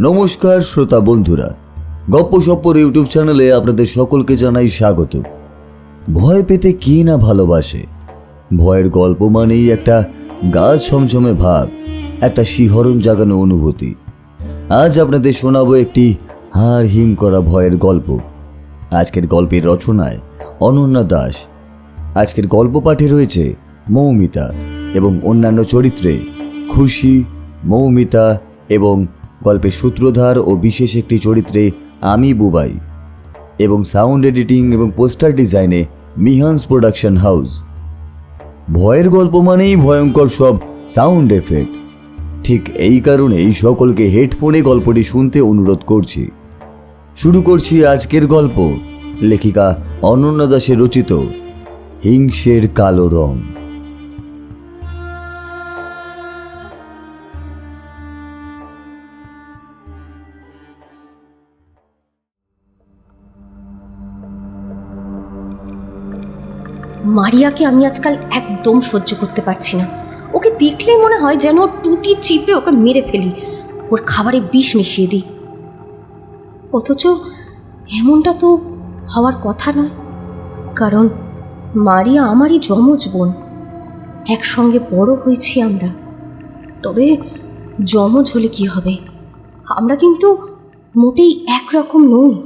নমস্কার শ্রোতা বন্ধুরা, গপ্প সপ্পর ইউটিউব চ্যানেলে আপনাদের সকলকে জানাই স্বাগত। ভয় পেতে কে না ভালোবাসে? ভয়ের গল্প মানেই একটা গা ছমছমে ভাব, একটা শিহরণ জাগানো অনুভূতি। আজ আপনাদের শোনাবো একটি হাড় হিম করা ভয়ের গল্প। আজকের গল্পের রচনায় অনন্যা দাস। আজকের গল্প পাঠে রয়েছে মৌমিতা এবং অন্যান্য চরিত্রে খুশি, মৌমিতা এবং গল্পের সূত্রধার ও বিশেষ একটি চরিত্রে আমি বুবাই এবং সাউন্ড এডিটিং এবং পোস্টার ডিজাইনে মিহান্স প্রোডাকশন হাউস। ভয়ের গল্প মানেই ভয়ঙ্কর সব সাউন্ড এফেক্ট। ঠিক এই কারণেই সকলকে হেডফোনে গল্পটি শুনতে অনুরোধ করছি। শুরু করছি আজকের গল্প। লেখিকা অনন্যা দাসে রচিত হিংসের কালো রং। মারিয়াকে আমি আজকাল একদম সহ্য করতে পারছি না। ওকে দেখলেই মনে হয় যেন টুটি চিপে ওকে মেরে ফেলি। ওর খাবারে বিষ মিশিয়ে দিই। অথচ এমনটা তো হওয়ার কথা নয়। কারণ মারিয়া আমারই যমজ বোন। একসঙ্গে বড় হয়েছি আমরা। তবে যমজ হলে কি হবে? আমরা কিন্তু মোটেই একরকম নই।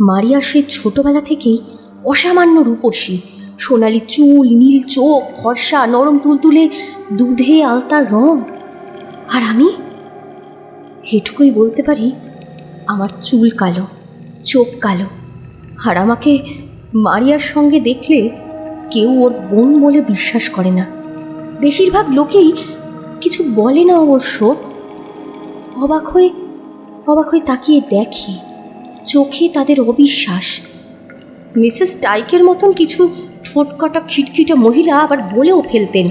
মারিয়া সে ছোটবেলা থেকেই অসামান্য রূপসী। সোনালি চুল, নীল চোখ, ফর্সা, নরম তুলতুলে, দুধে আলতার রং। আর আমি? এটুকুই বলতে পারি, আমার চুল কালো, চোখ কালো। আর আমাকে মারিয়ার সঙ্গে দেখলে কেউ ওর বোন বলে বিশ্বাস করে না। বেশিরভাগ লোকেই কিছু বলে না অবশ্য। অবাক হয়ে অবাক হয়ে তাকিয়ে দেখি, চোখে তাদের অবিশ্বাস। মিসেস টাইকের মতন কিছু ঠোঁটকাটা খিটখিটে মহিলা আবার বলেও ফেলতেন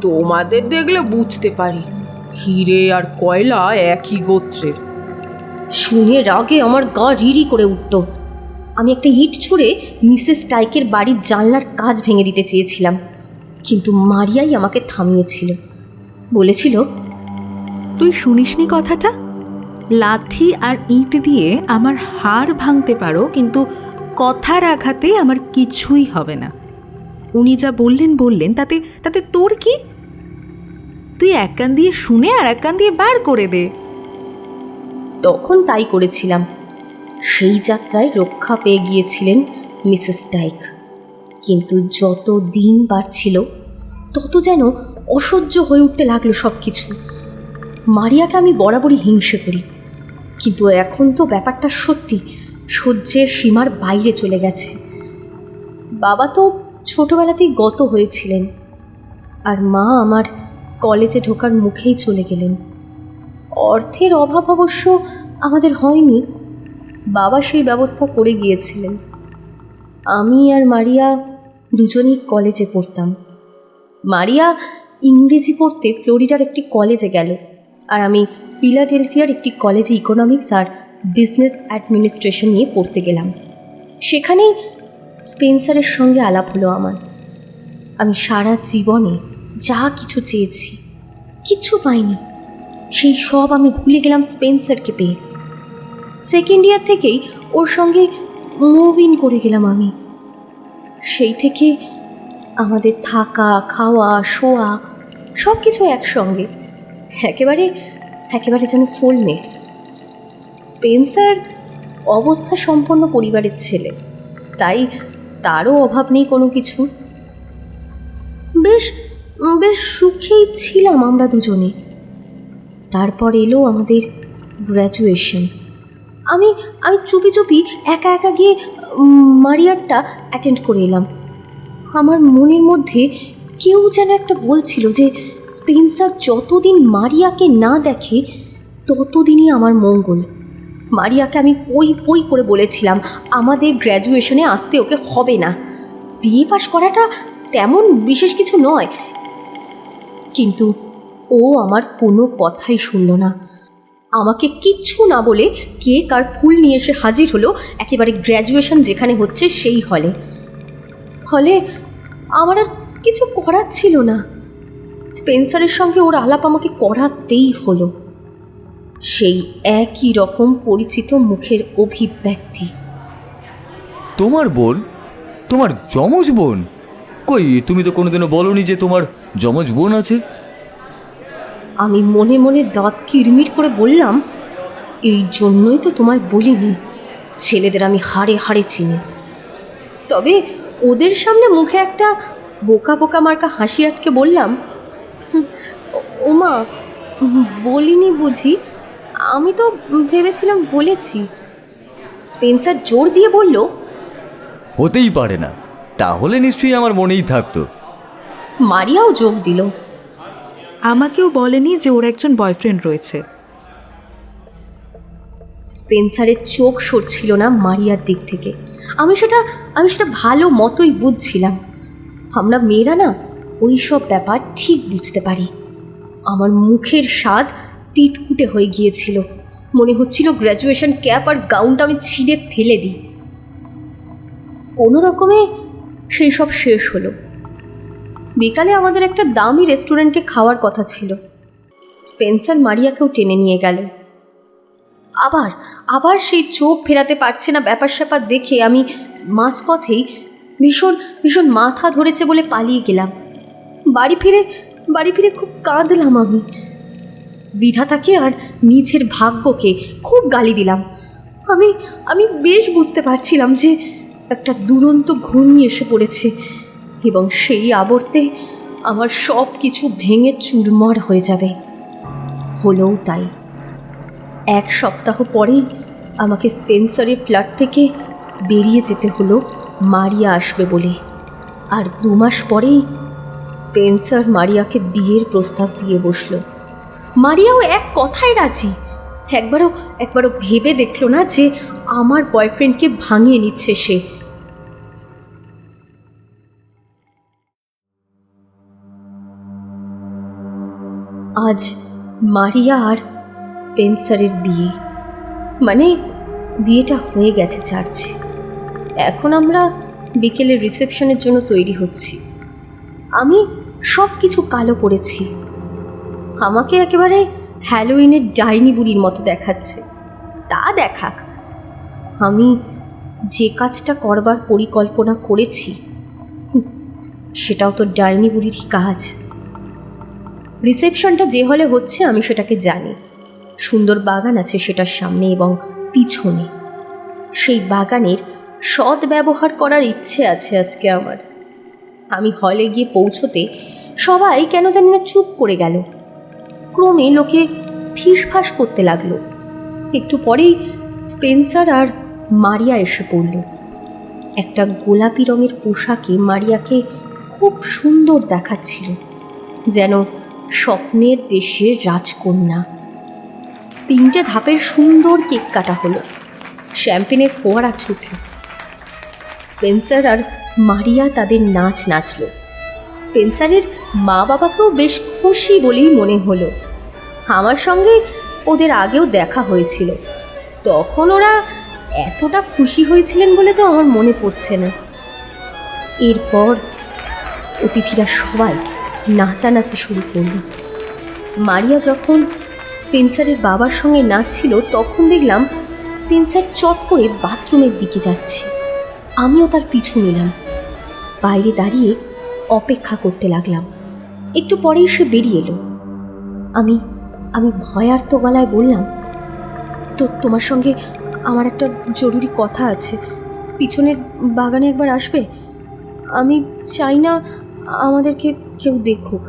তোমাদের দেখলে বুঝতে পারি হিরে আর কয়লা একই গোত্রের। শুনে রাগে আমার গা রিরি করে উঠত। আমি একটা ইট ছুঁড়ে মিসেস টাইকের বাড়ির জানলার কাজ ভেঙে দিতে চেয়েছিলাম কিন্তু মারিয়াই আমাকে থামিয়েছিল। বলেছিল তুই শুনিসনি কথাটা? লাঠি আর ইট দিয়ে আমার হাড় ভাঙতে পারো কিন্তু কথার আঘাতে আমার কিছুই হবে না। উনি যা বললেন বললেন, তাতে তাতে তোর কি? তুই এক কান দিয়ে শুনে আর এক কান দিয়ে বার করে দে। তখন তাই করেছিলাম। সেই যাত্রায় রক্ষা পেয়ে গিয়েছিলেন মিসেস টাইক কিন্তু যত দিন বাড়ছিল, তত যেন অসহ্য হয়ে উঠতে লাগল সব কিছু মারিয়াকে আমি বরাবরই হিংসে করি। কিন্তু এখন তো ব্যাপারটা সত্যি সহ্যের সীমার বাইরে চলে গেছে। বাবা তো ছোটবেলাতেই গত হয়েছিলেন আর মা আমার কলেজে ঢোকার মুখেই চলে গেলেন। অর্থের অভাব অবশ্য আমাদের হয়নি। বাবা সেই ব্যবস্থা করে গিয়েছিলেন। আমি আর মারিয়া দুজনেই কলেজে পড়তাম। মারিয়া ইংরেজি পড়তে ফ্লোরিডার একটি কলেজে গেল আর আমি ফিলাডেলফিয়ার একটি কলেজে ইকোনমিক্স আর বিজনেস অ্যাডমিনিস্ট্রেশন নিয়ে পড়তে গেলাম। সেখানেই স্পেন্সারের সঙ্গে আলাপ হলো আমার। আমি সারা জীবনে যা কিছু চেয়েছি, কিচ্ছু পাইনি। সেই সব আমি ভুলে গেলাম স্পেন্সারকে পেয়ে। সেকেন্ড ইয়ার থেকেই ওর সঙ্গে মুভ ইন করে গেলাম আমি। সেই থেকে আমাদের থাকা, খাওয়া, শোয়া সব কিছু একসঙ্গে। একেবারে একেবারে যেন সোলমেটস স্পেন্সার অবস্থা সম্পন্ন পরিবারের ছেলে। তাই তারও অভাব নেই কোনো কিছু। বেশ বেশ সুখেই ছিলাম আমরা দুজনে। তারপর এলো আমাদের গ্র্যাজুয়েশন আমি আমি চুপি চুপি একা একা গিয়ে মারিয়ারটা অ্যাটেন্ড করে এলাম। আমার মনের মধ্যে কেউ যেন একটা বলছিল যে, স্পেন্সার যতদিন মারিয়াকে না দেখে, ততদিনই আমার মঙ্গল। মারিয়াকে আমি পই পই করে বলেছিলাম, আমাদের গ্র্যাজুয়েশনে আসতে ওকে হবে না। বিএ পাশ করাটা তেমন বিশেষ কিছু নয়। কিন্তু ও আমার কোনো কথাই শুনল না। আমাকে কিচ্ছু না বলে কেক আর ফুল নিয়ে এসে হাজির হলো, একেবারে গ্র্যাজুয়েশন যেখানে হচ্ছে সেই হলে। ফলে আমার আর কিছু করার ছিল না। স্পেন্সারের সঙ্গে ওর আলাপ আমাকে করাতেই হলো। সেই একই রকম পরিচিত মুখের অভিব্যক্তি। তোমার বোন? তোমার যমজ বোন? কই তুমি তো কোনোদিনও বলনি যে তোমার যমজ বোন আছে। আমি মনে মনে দাঁত কিরমির করে বললাম এই জন্যই তো তোমায় বলিনি। ছেলেদের আমি হাড়ে হাড়ে চিনি। তবে ওদের সামনে মুখে একটা বোকা বোকা মার্কা হাসি আটকে বললাম ওমা বলিনি বুঝি আমি তো ভেবেছিলাম বলেছি। স্পেন্সার জোর দিয়ে বলল হতেই পারে না। তাহলে নিশ্চয়ই আমার মনেই থাকতো। মারিয়াও যোগ দিল। আমাকেও বলেনি যে ওর একজন বয়ফ্রেন্ড রয়েছে। স্পেন্সারের চোখ সরছিল না মারিয়ার দিক থেকে। আমি সেটা আমি সেটা ভালো মতোই বুঝছিলাম। আমরা মেয়েরা না ওই সব ব্যাপার ঠিক বুঝতে পারি। আমার মুখের স্বাদ তিতকুটে হয়ে গিয়েছিল। মনে হচ্ছিল গ্র্যাজুয়েশন ক্যাপ আর গাউনটা আমি ছিঁড়ে ফেলে দিই। কোনো রকমে সেই সব শেষ হলো। বিকালে আমাদের একটা দামি রেস্টুরেন্টে খাওয়ার কথা ছিল। স্পেন্সার মারিয়াকেও টেনে নিয়ে গেল। আবার আবার সেই চোখ ফেরাতে পারছে না ব্যাপার স্যাপার দেখে আমি মাঝপথেই ভীষণ ভীষণ মাথা ধরেছে বলে পালিয়ে গেলাম। বাড়ি ফিরে বাড়ি ফিরে খুব কাঁদলাম আমি। বিধাতাকে আর নিজের ভাগ্যকে খুব গালি দিলাম। আমি আমি বেশ বুঝতে পারছিলাম যে একটা দুরন্ত ঘূর্ণি এসে পড়েছে এবং সেই আবর্তে আমার সব কিছু ভেঙে চুরমার হয়ে যাবে। হলেও তাই। এক সপ্তাহ পরেই আমাকে স্পেন্সারের ফ্ল্যাট থেকে বেরিয়ে যেতে হলো মারিয়া আসবে বলে। আর দু মাস পরেই স্পেন্সার মারিয়াকে বিয়ের প্রস্তাব দিয়ে বসল। মারিয়াও এক কথায় রাজি। একবারও একবারও ভেবে দেখল না যে আমার বয়ফ্রেন্ডকে ভাঙিয়ে নিচ্ছে সে। আজ মারিয়া আর স্পেন্সারের বিয়ে। মানে বিয়েটা হয়ে গেছে চার্চে। এখন আমরা বিকেলের রিসেপশনের জন্য তৈরি হচ্ছি। আমি সব কিছু কালো পরেছি আমাকে একেবারে হ্যালোইনের ডাইনি বুড়ির মতো দেখাচ্ছে। তা দেখাক। আমি যে কাজটা করবার পরিকল্পনা করেছি সেটাও তো ডাইনি বুড়িরই কাজ। রিসেপশনটা যে হলে হচ্ছে, আমি সেটাকে জানি। সুন্দর বাগান আছে সেটার সামনে এবং পিছনে। সেই বাগানের সৎ ব্যবহার করার ইচ্ছে আছে আজকে আমার। আমি হলে গিয়ে পৌঁছতে সবাই কেন জানি না চুপ করে গেল। ক্রমে লোকে ফিসফাস করতে লাগল। একটু পরেই স্পেন্সার আর মারিয়া এসে পড়ল। একটা গোলাপি রঙের পোশাকে মারিয়াকে খুব সুন্দর দেখাচ্ছিল, যেন স্বপ্নের দেশের রাজকন্যা। তিনটে ধাপের সুন্দর কেক কাটা হলো, শ্যাম্পেনের ফোয়ারা ছুটল। স্পেন্সার আর মারিয়া তাদের নাচ নাচলো। স্পেন্সারের মা বাবাকেও বেশ খুশি বলেই মনে হলো। আমার সঙ্গে ওদের আগেও দেখা হয়েছিল। তখন ওরা এতটা খুশি হয়েছিলেন বলে তো আমার মনে পড়ছে না। এরপর অতিথিরা সবাই নাচানাচি শুরু করল। মারিয়া যখন স্পেন্সারের বাবার সঙ্গে নাচছিল, তখন দেখলাম স্পেন্সার চট করে বাথরুমের দিকে যাচ্ছে। আমিও তার পিছু নিলাম। বাইরে দাঁড়িয়ে অপেক্ষা করতে লাগলাম। একটু পরেই সে বেরিয়ে এলো। আমি আমি ভয়ার্ত গলায় বললাম, তো তোমার সঙ্গে আমার একটা জরুরি কথা আছে। পিছনের বাগানে একবার আসবে? আমি চাই না আমাদেরকে কেউ দেখুক।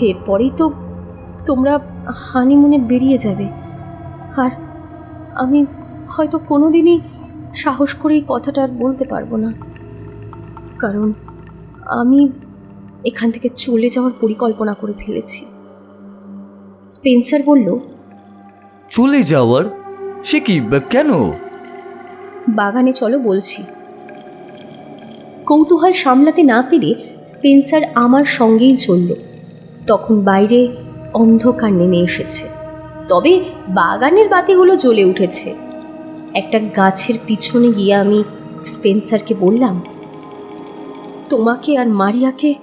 এরপরেই তো তোমরা হানিমুনে বেরিয়ে যাবে। আর আমি হয়তো কোনো দিনই সাহস করে এই কথাটা আর বলতে পারব না। কারণ আমি এখান থেকে চলে যাওয়ার পরিকল্পনা করে ফেলেছি। স্পেন্সার বলল চলে যাওয়ার? সে কি কেন? বাগানে চলো বলছি। কৌতূহল সামলাতে না পেরে স্পেন্সার আমার সঙ্গেই চলল। তখন বাইরে অন্ধকার নেমে এসেছে। তবে বাগানের বাতিগুলো জ্বলে উঠেছে। একটা গাছের পিছনে গিয়ে আমি স্পেন্সারকে বললাম তোমাকে আর মারিয়াকে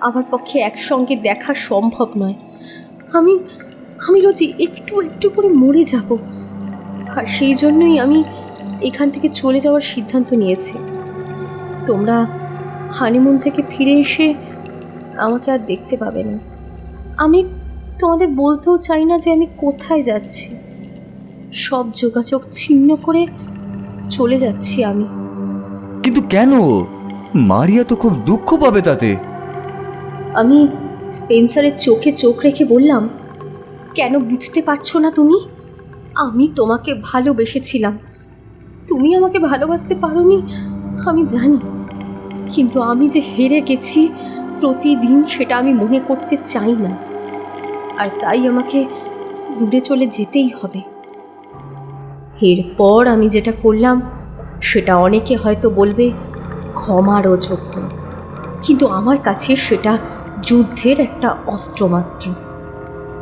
আমার পক্ষে একসঙ্গে দেখা সম্ভব নয়। আমি আমি রোজই একটু একটু করে মরে যাব। আর সেই জন্যই আমি এখান থেকে চলে যাওয়ার সিদ্ধান্ত নিয়েছি। তোমরা হানিমুন থেকে ফিরে এসে আমাকে আর দেখতে পাবে না। আমি তোমাদের বলতেও চাই না যে আমি কোথায় যাচ্ছি। সব যোগাযোগ ছিন্ন করে চলে যাচ্ছি আমি। কিন্তু কেন? মারিয়া তো খুব দুঃখ পাবে তাতে। আমি স্পেন্সারের চোখে চোখ রেখে বললাম কেন বুঝতে পারছ না তুমি? আমি তোমাকে ভালোবেসেছিলাম। তুমি আমাকে ভালোবাসতে পারোনি, আমি জানি। কিন্তু আমি যে হেরে গেছি, প্রতিদিন সেটা আমি মনে করতে চাই না। আর তাই আমাকে দূরে চলে যেতেই হবে। এরপর আমি যেটা করলাম, সেটা অনেকে হয়তো বলবে ক্ষমার অযোগ্য কিন্তু আমার কাছে সেটা যুদ্ধের একটা অস্ত্র মাত্র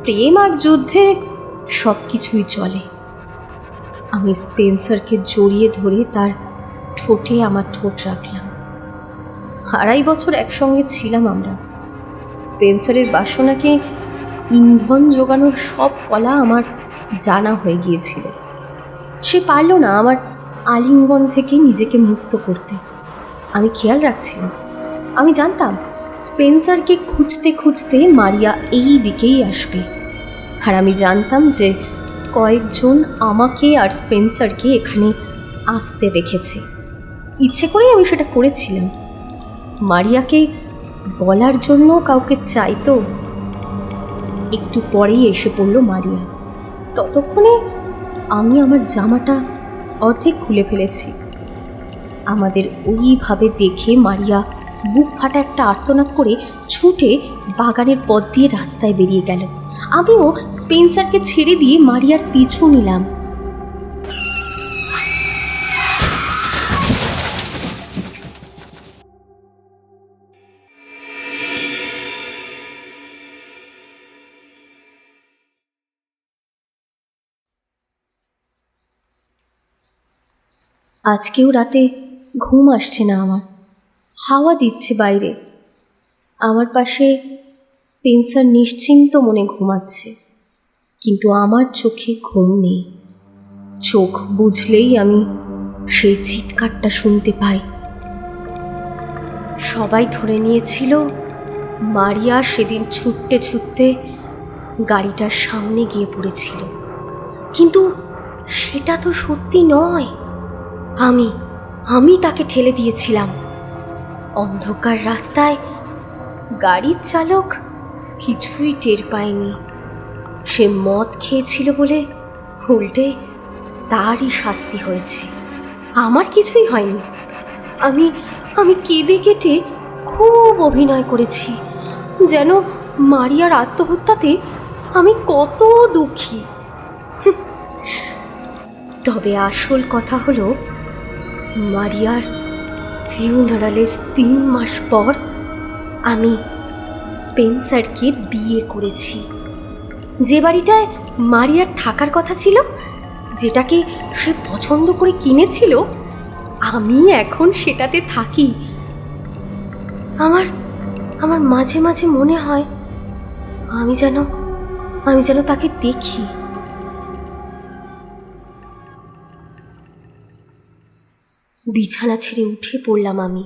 প্রেম আর যুদ্ধে সব কিছুই চলে। আমি স্পেন্সারকে জড়িয়ে ধরে তার ঠোঁটে আমার ঠোঁট রাখলাম। আড়াই বছর একসঙ্গে ছিলাম আমরা। স্পেন্সারের বাসনাকে ইন্ধন জোগানোর সব কলা আমার জানা হয়ে গিয়েছিল। সে পারল না আমার আলিঙ্গন থেকে নিজেকে মুক্ত করতে। আমি খেয়াল রাখছিলাম। আমি জানতাম স্পেন্সারকে খুঁজতে খুঁজতে মারিয়া এই দিকেই আসবে। আর আমি জানতাম যে কয়েকজন আমাকে আর স্পেন্সারকে এখানে আসতে দেখেছে। ইচ্ছে করেই আমি সেটা করেছিলাম। মারিয়াকে বলার জন্য কাউকে চাইতো একটু পরেই এসে পড়ল মারিয়া। ততক্ষণে আমি আমার জামাটা অর্ধেক খুলে ফেলেছি। আমাদের ওইভাবে দেখে মারিয়া বুক ফাটা একটা আর্তনাদ করে ছুটে বাগানের পথ দিয়ে রাস্তায় বেরিয়ে গেল। আমিও স্পেন্সারকে ছেড়ে দিয়ে মারিয়ার পিছু নিলাম। আজকেও রাতে ঘুম আসছে না আমার। হাওয়া দিচ্ছে বাইরে। আমার পাশে স্পেন্সার নিশ্চিন্ত মনে ঘুমাচ্ছে, কিন্তু আমার চোখে ঘুম নেই। চোখ বুঝলেই আমি সেই চিৎকারটা শুনতে পাই। সবাই ধরে নিয়েছিল মারিয়া সেদিন ছুটতে ছুটতে গাড়িটার সামনে গিয়ে পড়েছিল, কিন্তু সেটা তো সত্যি নয়। আমি আমি তাকে ঠেলে দিয়েছিলাম। অন্ধকার রাস্তায় গাড়ির চালক কিছুই টের পায়নি। সে মদ খেয়েছিল বলে উল্টে তারই শাস্তি হয়েছে। আমার কিছুই হয়নি। আমি আমি কেঁদে কেটে খুব অভিনয় করেছি, যেন মারিয়ার আত্মহত্যাতে আমি কত দুঃখী। তবে আসল কথা হলো, মারিয়ার ফিউনারালের তিন মাস পর আমি স্পেন্সারকে বিয়ে করেছি। যে বাড়িটায় মারিয়ার থাকার কথা ছিল, যেটাকে সে পছন্দ করে কিনেছিল, আমি এখন সেটাতে থাকি। আমার আমার মাঝে মাঝে মনে হয় আমি যেন আমি যেন তাকে দেখি। বিছানা ছেড়ে উঠে পড়লাম আমি।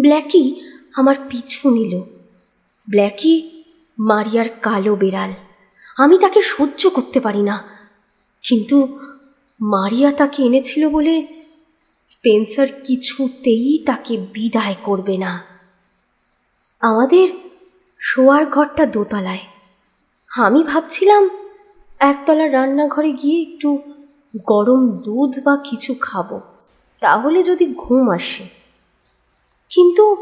ব্ল্যাকি আমার পিছু নিল। ব্ল্যাকি মারিয়ার কালো বেড়াল। আমি তাকে সহ্য করতে পারি না। কিন্তু মারিয়া তাকে এনেছিল বলে স্পেন্সার কিছুতেই তাকে বিদায় করবে না। আমাদের শোয়ার ঘরটা দোতলায়। আমি ভাবছিলাম একতলার রান্নাঘরে গিয়ে একটু গরম দুধ বা কিছু খাব। তাহলে যদি ঘুম আসে। কিন্তু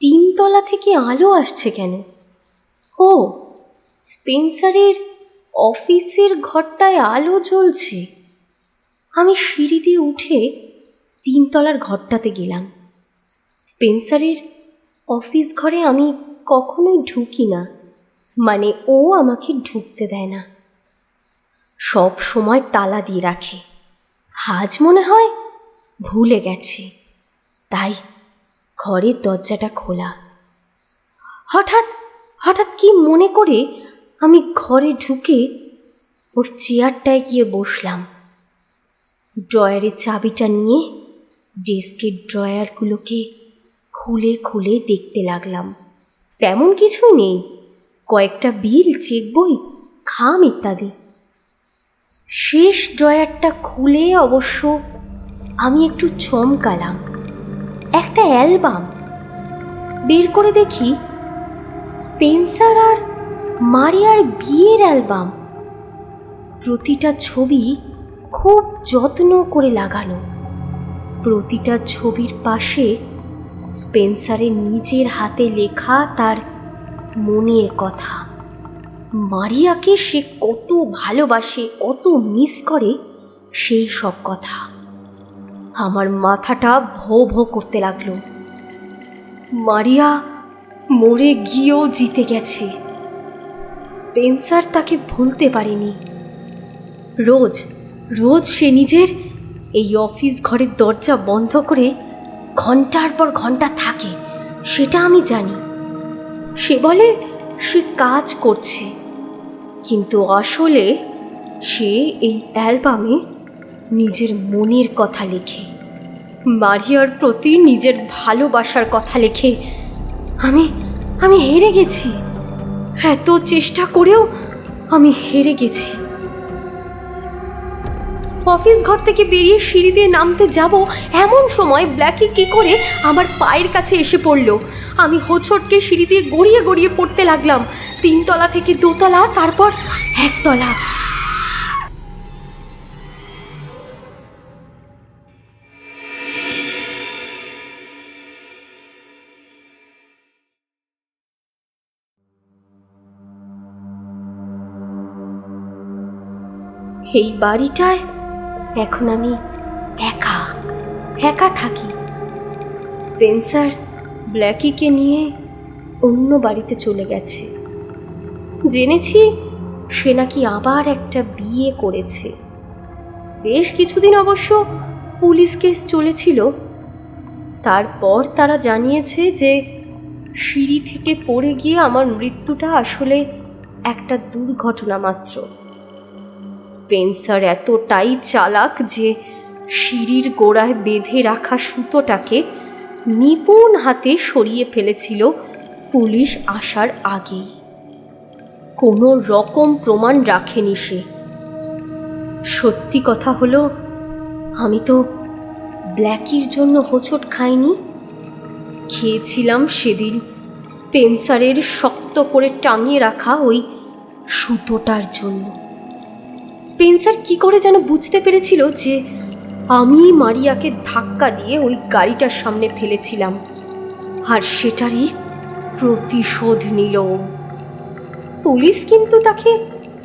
তিনতলা থেকে আলো আসছে কেন? ও, স্পেন্সারের অফিসের ঘরটায় আলো জ্বলছে। আমি সিঁড়ি দিয়ে উঠে তিনতলার ঘরটাতে গেলাম। স্পেন্সারের অফিস ঘরে আমি কখনোই ঢুকি না। মানে ও আমাকে ঢুকতে দেয় না। সব সময় তালা দিয়ে রাখে। আজ মনে হয় ভুলে গেছে। তাই ঘরের দরজাটা খোলা। হঠাৎ হঠাৎ কি মনে করে আমি ঘরে ঢুকে ওর চেয়ারটায় গিয়ে বসলাম। ড্রয়ারের চাবিটা নিয়ে ডেস্কের ড্রয়ারগুলোকে খুলে খুলে দেখতে লাগলাম। তেমন কিছুই নেই। কয়েকটা বিল, চেক বই, খাম ইত্যাদি। শেষ ড্রয়ারটা খুলে অবশ্য আমি একটু চমকালাম। একটা অ্যালবাম। বের করে দেখি, স্পেন্সার আর মারিয়ার বিয়ের অ্যালবাম। প্রতিটা ছবি খুব যত্ন করে লাগানো। প্রতিটা ছবির পাশে স্পেন্সারের নিজের হাতে লেখা তার মনের কথা। মারিয়াকে সে কত ভালোবাসে, কত মিস করে সেই সব কথা। আমার মাথাটা ভো ভো করতে লাগল। মারিয়া মরে গিয়েও জিতে গেছে। স্পেন্সার তাকে ভুলতে পারেনি। রোজ রোজ সে নিজের এই অফিস ঘরের দরজা বন্ধ করে ঘণ্টার পর ঘণ্টা থাকে, সেটা আমি জানি। সে বলে সে কাজ করছে। কিন্তু আসলে সে এই অ্যালবামে নিজের মনের কথা লেখে। মারিয়ার প্রতি নিজের ভালোবাসার কথা লেখে। আমি আমি হেরে গেছি। এত চেষ্টা করেও আমি হেরে গেছি। অফিস ঘর থেকে বেরিয়ে সিঁড়ি দিয়ে নামতে যাব এমন সময় ব্ল্যাকি কি করে আমার পায়ের কাছে এসে পড়ল। আমি হোঁচটকে সিঁড়ি দিয়ে গড়িয়ে গড়িয়ে পড়তে লাগলাম। তিনতলা থেকে দোতলা, তারপর একতলা। এই বাড়িটায় এখন আমি একা একা থাকি। স্পেন্সার ব্ল্যাকিকে নিয়ে অন্য বাড়িতে চলে গেছে। জেনেছি সে নাকি আবার একটা বিয়ে করেছে। বেশ কিছুদিন অবশ্য পুলিশ কেস চলেছিল। তারপর তারা জানিয়েছে যে সিঁড়ি থেকে পড়ে গিয়ে আমার মৃত্যুটা আসলে একটা দুর্ঘটনা মাত্র। স্পেন্সার এতটাই চালাক যে সিঁড়ির গোড়ায় বেঁধে রাখা সুতোটাকে নিপুণ হাতে সরিয়ে ফেলেছিল পুলিশ আসার আগেই। কোনো রকম প্রমাণ রাখেনি সে। সত্যি কথা হলো, আমি তো ব্ল্যাকির জন্য হোঁচট খাইনি। খেয়েছিলাম সেদিন স্পেন্সারের শক্ত করে টাঙিয়ে রাখা ওই সুতোটার জন্য। স্পেন্সার কি করে যেন বুঝতে পেরেছিল যে আমি মারিয়াকে ধাক্কা দিয়ে ওই গাড়িটার সামনে ফেলেছিলাম, আর সেটারই প্রতিশোধ নিল। পুলিশ কিন্তু তাকে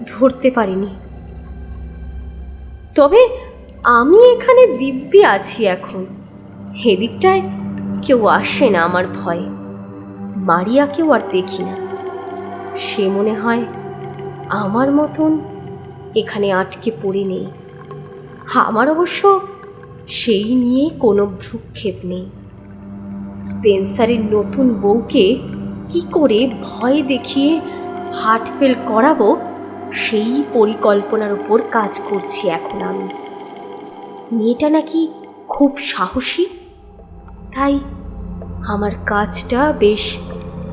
ধরতে পারেনি। তবে আমি এখানে দিব্যি আছি এখন। হেদিকটায় কেউ আসে না আমার ভয়ে। মারিয়াকেও আর দেখি না। সে মনে হয় আমার মতন এখানে আটকে পড়ে নেই। আমার অবশ্য সেই নিয়ে কোনো ভ্রুক্ষেপ নেই। স্পেন্সারের নতুন বউকে কি করে ভয় দেখিয়ে হার্ট ফেল করাবো, সেই পরিকল্পনার উপর কাজ করছি এখন আমি। মেয়েটা নাকি খুব সাহসী, তাই আমার কাজটা বেশ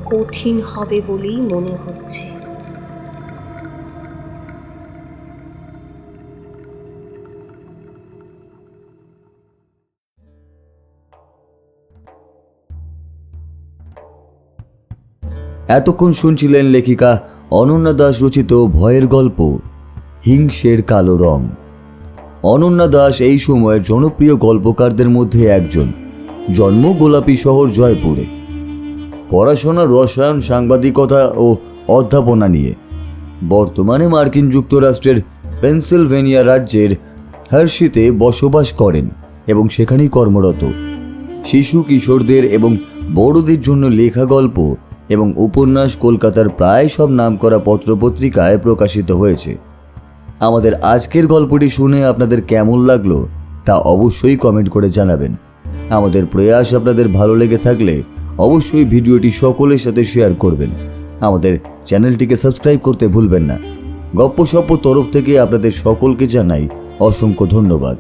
কঠিন হবে বলেই মনে হচ্ছে। এতক্ষণ শুনছিলেন লেখিকা অনন্যা দাস রচিত ভয়ের গল্প, হিংসের কালো রং। অনন্যা দাস এই সময়ের জনপ্রিয় গল্পকারদের মধ্যে একজন। জন্ম গোলাপী শহর জয়পুরে। পড়াশোনা, রসায়ন, সাংবাদিকতা ও অধ্যাপনা নিয়ে। বর্তমানে মার্কিন যুক্তরাষ্ট্রের পেনসিলভেনিয়া রাজ্যের হার্সিতে বসবাস করেন এবং সেখানেই কর্মরত। শিশু, কিশোরদের এবং বড়দের জন্য লেখা গল্প এবং উপন্যাস কলকাতার প্রায় সব নামকরা পত্রপত্রিকায় প্রকাশিত হয়েছে। আমাদের আজকের গল্পটি শুনে আপনাদের কেমন লাগল তা অবশ্যই কমেন্ট করে জানাবেন। আমাদের প্রয়াস আপনাদের ভালো লেগে থাকলে অবশ্যই ভিডিওটি সকলের সাথে শেয়ার করবেন। আমাদের চ্যানেলটিকে সাবস্ক্রাইব করতে ভুলবেন না। গপ্প সপ্প তরফ থেকে আপনাদের সকলকে জানাই অসংখ্য ধন্যবাদ।